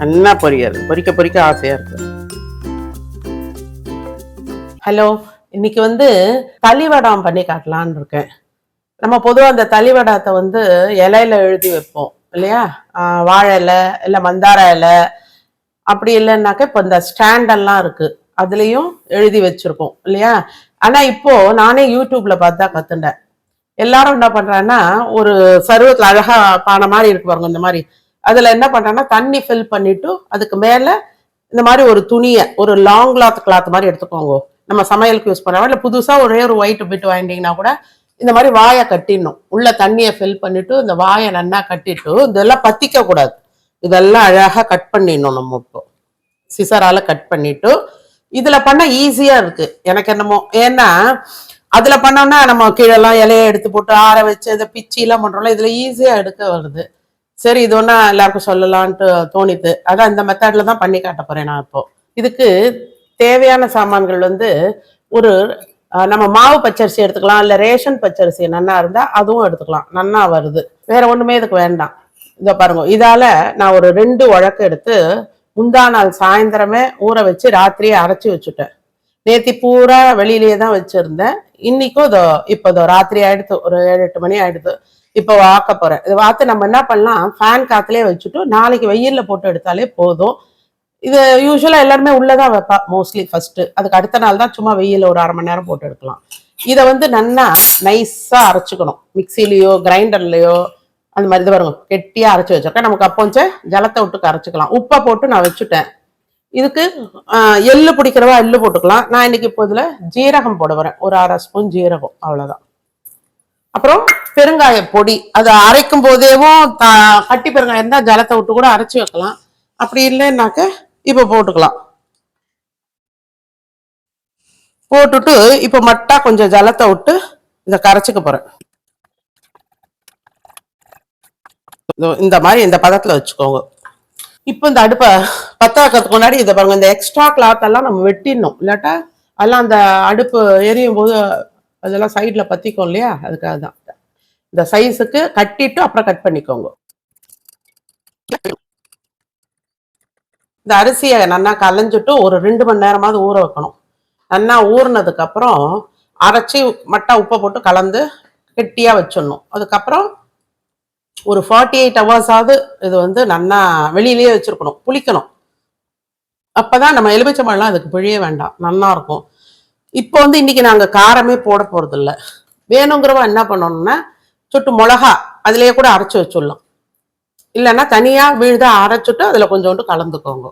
நல்லா பொரியாது பொரிக்க பொரிக்க ஆசையா இருக்கு. ஹலோ இன்னைக்கு வந்து தளிவடம் பண்ணி காட்டலான்னு இருக்கேன். நம்ம பொதுவாக அந்த தளிவடத்தை வந்து இலையில எழுதி வைப்போம் இல்லையா? வாழை இலை இல்லை மந்தார இலை அப்படி இல்லைன்னாக்க இப்போ இந்த ஸ்டாண்டெல்லாம் இருக்கு. அதுலேயும் எழுதி வச்சிருக்கோம் இல்லையா? ஆனால் இப்போ நானே யூடியூப்ல பார்த்து தான் கத்துண்டேன் எல்லாரும் என்ன பண்றாங்கன்னா ஒரு சருவத்தில் அழகா பானை மாதிரி இருக்கு பாருங்க இந்த மாதிரி. அதில் என்ன பண்ணுறேன்னா தண்ணி ஃபில் பண்ணிவிட்டு அதுக்கு மேலே இந்த மாதிரி ஒரு துணியை ஒரு லாங் கிளாத் கிளாத் மாதிரி எடுத்துக்கோங்க. நம்ம சமையலுக்கு யூஸ் பண்ணாம இல்லை புதுசாக ஒரே ஒரு ஒயிட் பிட் வாங்கிட்டீங்கன்னா கூட இந்த மாதிரி வாயை கட்டிடணும். உள்ள தண்ணியை ஃபில் பண்ணிவிட்டு இந்த வாயை நல்லா கட்டிட்டு இதெல்லாம் பத்திக்க கூடாது. இதெல்லாம் அழகாக கட் பண்ணிடணும் நம்ம இப்போ. சிசரால் கட் பண்ணிவிட்டு இதில் பண்ணால் ஈஸியாக இருக்குது எனக்கு என்னமோ ஏன்னா அதில் பண்ணோம்னா நம்ம கீழெல்லாம் இலையை எடுத்து போட்டு ஆற வச்சு அதை பிச்சிலாம் பண்ணுறோம்ல இதில் ஈஸியாக எடுக்க வருது. சரி இது ஒன்றா எல்லாருக்கும் சொல்லலான்ட்டு தோணித்து அதான் இந்த மெத்தடில் தான் பண்ணி காட்ட போறேன் நான் இப்போ. இதுக்கு தேவையான சாமான்கள் வந்து ஒரு நம்ம மாவு பச்சரிசி எடுத்துக்கலாம் இல்லை ரேஷன் பச்சரிசி நன்னா இருந்தால் அதுவும் எடுத்துக்கலாம். நன்னா வருது. வேற ஒண்ணுமே இதுக்கு வேண்டாம். இதை பாருங்க இதால நான் ஒரு ரெண்டு உழக்கு எடுத்து முந்தா நாள் சாயந்தரமே ஊற வச்சு ராத்திரியே அரைச்சி வச்சுட்டேன். நேத்தி பூரா வெளியிலேயே தான் வச்சிருந்தேன். இன்னைக்கும் இதோ இப்போ இதோ ராத்திரி ஆயிடுத்து ஒரு ஏழு எட்டு மணி ஆயிடுது. இப்போ வாக்க போகிறேன் இதை வாத்து நம்ம என்ன பண்ணலாம்? ஃபேன் காற்றுலேயே வச்சுட்டு நாளைக்கு வெயிலில் போட்டு எடுத்தாலே போதும். இது யூஸ்வலாக எல்லாருமே உள்ளதான் வைப்பா மோஸ்ட்லி ஃபஸ்ட்டு அதுக்கு அடுத்த நாள் தான் சும்மா வெயில்ல ஒரு அரை மணி நேரம் போட்டு எடுக்கலாம். இதை வந்து நல்லா நைஸாக அரைச்சிக்கணும். மிக்சிலேயோ கிரைண்டர்லேயோ அந்த மாதிரி இது வரும் கெட்டியாக அரைச்சி வச்சிருக்கேன். நமக்கு அப்போ கொஞ்சம் ஜலத்தை விட்டு கரைச்சிக்கலாம். உப்பை போட்டு நான் வச்சுட்டேன். இதுக்கு எள் எள்ளு பிடிக்கிறவா எள்ளு போட்டுக்கலாம். நான் இன்னைக்கு இப்போ இதில் ஜீரகம் போட வரேன் ஒரு அரை ஸ்பூன் ஜீரகம் அவ்வளோதான் அப்புறம் பெருங்காய பொடி அதை அரைக்கும் போதேவும் கட்டி பெருங்காயம் இருந்தால் ஜலத்தை விட்டு கூட அரைச்சி வைக்கலாம். அப்படி இல்லைன்னாக்க இப்போ போட்டுக்கலாம். போட்டுட்டு இப்போ மட்டா கொஞ்சம் ஜலத்தை விட்டு இதை கரைச்சிக்க போகிறேன் இந்த மாதிரி இந்த பதத்தில் வச்சுக்கோங்க. இப்போ இந்த அடுப்பை பத்த வைக்கிறதுக்கு முன்னாடி இதை பாருங்க இந்த எக்ஸ்ட்ரா கிளாத் எல்லாம் நம்ம வெட்டிடணும். இல்லாட்டா அதெல்லாம் அந்த அடுப்பு எரியும் போது அதெல்லாம் சைடில் பற்றிக்கும் இல்லையா? அதுக்காக தான் இந்த சைஸுக்கு கட்டிட்டு அப்புறம் கட் பண்ணிக்கோங்க. இந்த அரிசியை நல்லா கலைஞ்சிட்டு ஒரு ரெண்டு மணி நேரமாவது ஊற வைக்கணும். நல்லா ஊறினதுக்கப்புறம் அரைச்சி மட்டா உப்பை போட்டு கலந்து கெட்டியாக வச்சிடணும். அதுக்கப்புறம் ஒரு ஃபார்ட்டி எயிட் ஹவர்ஸாவது இது வந்து நல்லா வெளியிலேயே வச்சிருக்கணும். புளிக்கணும். அப்பதான் நம்ம எலுமிச்சம்பழம்லாம் அதுக்கு பிழிய வேண்டாம். நல்லா இருக்கும். இப்போ வந்து இன்னைக்கு நாங்கள் காரமே போட போகிறதில்ல வேணுங்கிறவ என்ன பண்ணணும்னா சுட்டு மிளகா அதுலேயே கூட அரைச்சி வச்சிடலாம். இல்லைன்னா தனியாக விழுத அரைச்சிட்டு அதில் கொஞ்சோண்டு கலந்துக்கோங்க.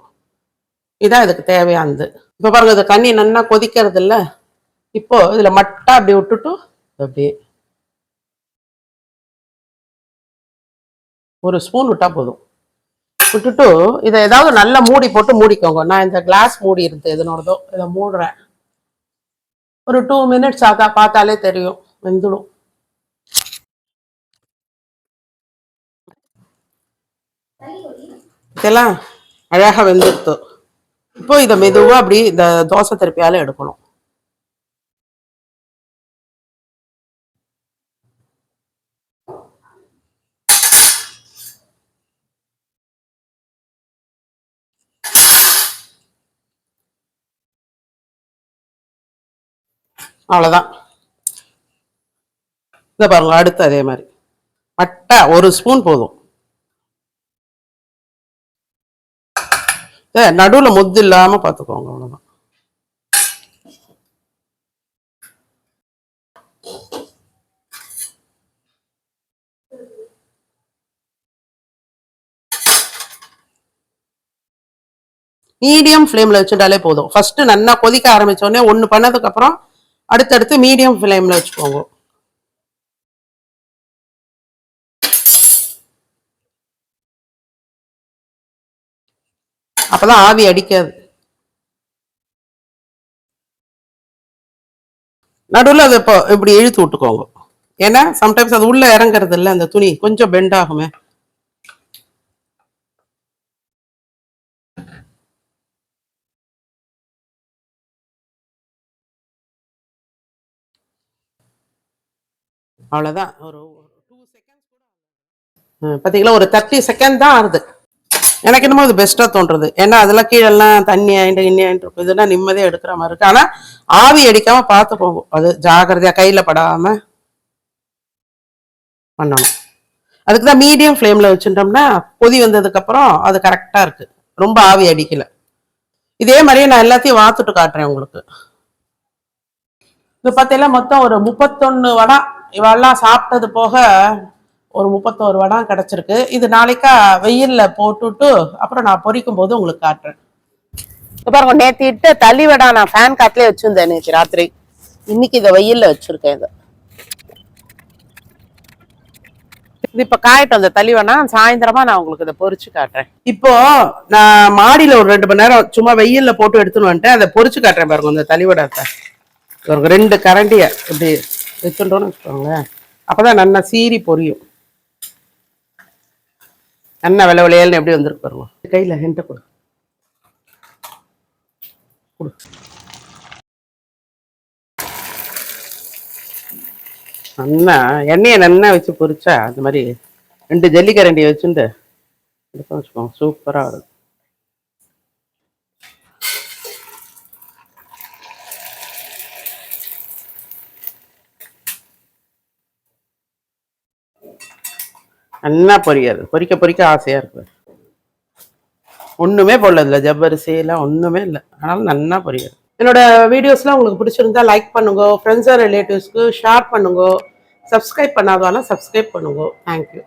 இதான் இதுக்கு தேவையானது. இப்போ பாருங்க இது தண்ணி நல்லா கொதிக்கிறது இல்லை. இப்போ இதில் மட்டா அப்படி விட்டுட்டு அப்படியே ஒரு ஸ்பூன் விட்டா போதும். விட்டுட்டு இதை ஏதாவது நல்லா மூடி போட்டு மூடிக்கோங்க. நான் இந்த கிளாஸ் மூடி இருந்து எதனோடதோ இதை மூடுறேன். ஒரு டூ மினிட்ஸ் ஆகா பார்த்தாலே தெரியும் வெந்துடும். இதெல்லாம் அழகா வெந்துடுத்து இப்போ இதை மெதுவா அப்படி இந்த தோசை திருப்பியால் எடுக்கணும். அவ்வளோதான் இதை பாருங்க அடுத்து அதே மாதிரி. மட்டை ஒரு ஸ்பூன் போதும். நடுவில் முத்து இல்லாமல் பார்த்துக்கோங்க அவ்வளோதான் மீடியம் ஃப்ளேமில் வச்சுட்டாலே போதும். ஃபஸ்ட்டு நல்லா கொதிக்க ஆரம்பிச்ச உடனே ஒன்று பண்ணதுக்கப்புறம் அடுத்தடுத்து மீடியம் ஃப்ளேமில் வச்சுக்கோங்க. அப்பதான் ஆவி அடிக்காது. நடுவில் அதை இப்போ இப்படி இழுத்து விட்டுக்கோங்க. ஏன்னா சம்டைம்ஸ் அது உள்ள இறங்குறது இல்லை அந்த துணி கொஞ்சம் பெண்ட் ஆகுமே. அவ்வளோதான் ஒரு டூ செகண்ட்ஸ் கூட பார்த்தீங்களா ஒரு தேர்ட்டி செகண்ட் தான் ஆகுது எனக்கு என்னமோ இது பெஸ்ட்டாக தோன்றுறது ஏன்னா அதெல்லாம் கீழெல்லாம் தண்ணி ஆயிட்டு கிண்ணி ஆயிட்டு இருக்கும். இதெல்லாம் நிம்மதியாக எடுக்கிற மாதிரி இருக்கு. ஆனால் ஆவி அடிக்காம பார்த்து போகும். அது ஜாகிரதையாக கையில் படாம பண்ணணும். அதுக்கு தான் மீடியம் ஃப்ளேமில் வச்சுட்டோம்னா கொதி வந்ததுக்கப்புறம் அது கரெக்டாக இருக்கு. ரொம்ப ஆவி அடிக்கலை. இதே மாதிரியே நான் எல்லாத்தையும் வாத்துட்டு காட்டுறேன் உங்களுக்கு. இது பார்த்தீங்கன்னா மொத்தம் ஒரு முப்பத்தொன்னு வடம் இவெல்லாம் சாப்பிட்டது போக ஒரு முப்பத்தோரு வடம் கிடச்சிருக்கு. இது நாளைக்கா வெயில்ல போட்டுட்டு அப்புறம் நான் பொரிக்கும் போது உங்களுக்கு காட்டுறேன். பாருங்க நேத்து இட்ட தள்ளி வடா நான் ஃபேன் காத்துலயே வச்சிருந்தேன் நேற்று ராத்திரி. இன்னைக்கு இதை வெயில்ல வச்சிருக்கேன் இதை. இது இப்ப காயட்டும் அந்த தள்ளிவனா சாயந்தரமா நான் உங்களுக்கு இதை பொரிச்சு காட்டுறேன். இப்போ நான் மாடியில ஒரு ரெண்டு மணி நேரம் சும்மா வெயில்ல போட்டு எடுத்துன்னு வந்துட்டு அதை பொரிச்சு காட்டுறேன் பாருங்க இந்த தள்ளிவடத்தை ஒரு ரெண்டு கரண்டிய இப்படி வச்சுட்டோம்னு வச்சுக்கோங்களேன். அப்பதான் நல்லா சீரி பொரியும். நல்லா வில விளையல்னு எப்படி வந்திருக்கு பாருங்க. கையில ஹெண்ட கொடு. கொடு. நல்லா எண்ணெயை நல்லா வச்சு பொரிச்சா அந்த மாதிரி ரெண்டு ஜல்லிக்கரண்டியை வச்சுட்டு எடுத்து வச்சுக்கோங்க. சூப்பராக இருக்கும். நல்லா பொரியாது பொரிக்க பொரிக்க ஆசையா இருக்குது ஒண்ணுமே போடல இல்லை ஜவ்வரிசி ஒன்றுமே இல்லை. ஆனாலும் நல்லா பொரியாது என்னோட வீடியோஸ்லாம் உங்களுக்கு பிடிச்சிருந்தா லைக் பண்ணுங்க. ஃப்ரெண்ட்ஸ் ரிலேட்டிவ்ஸ்க்கு ஷேர் பண்ணுங்க. சப்ஸ்கிரைப் பண்ணாதாலும் சப்ஸ்கிரைப் பண்ணுங்க. Thank you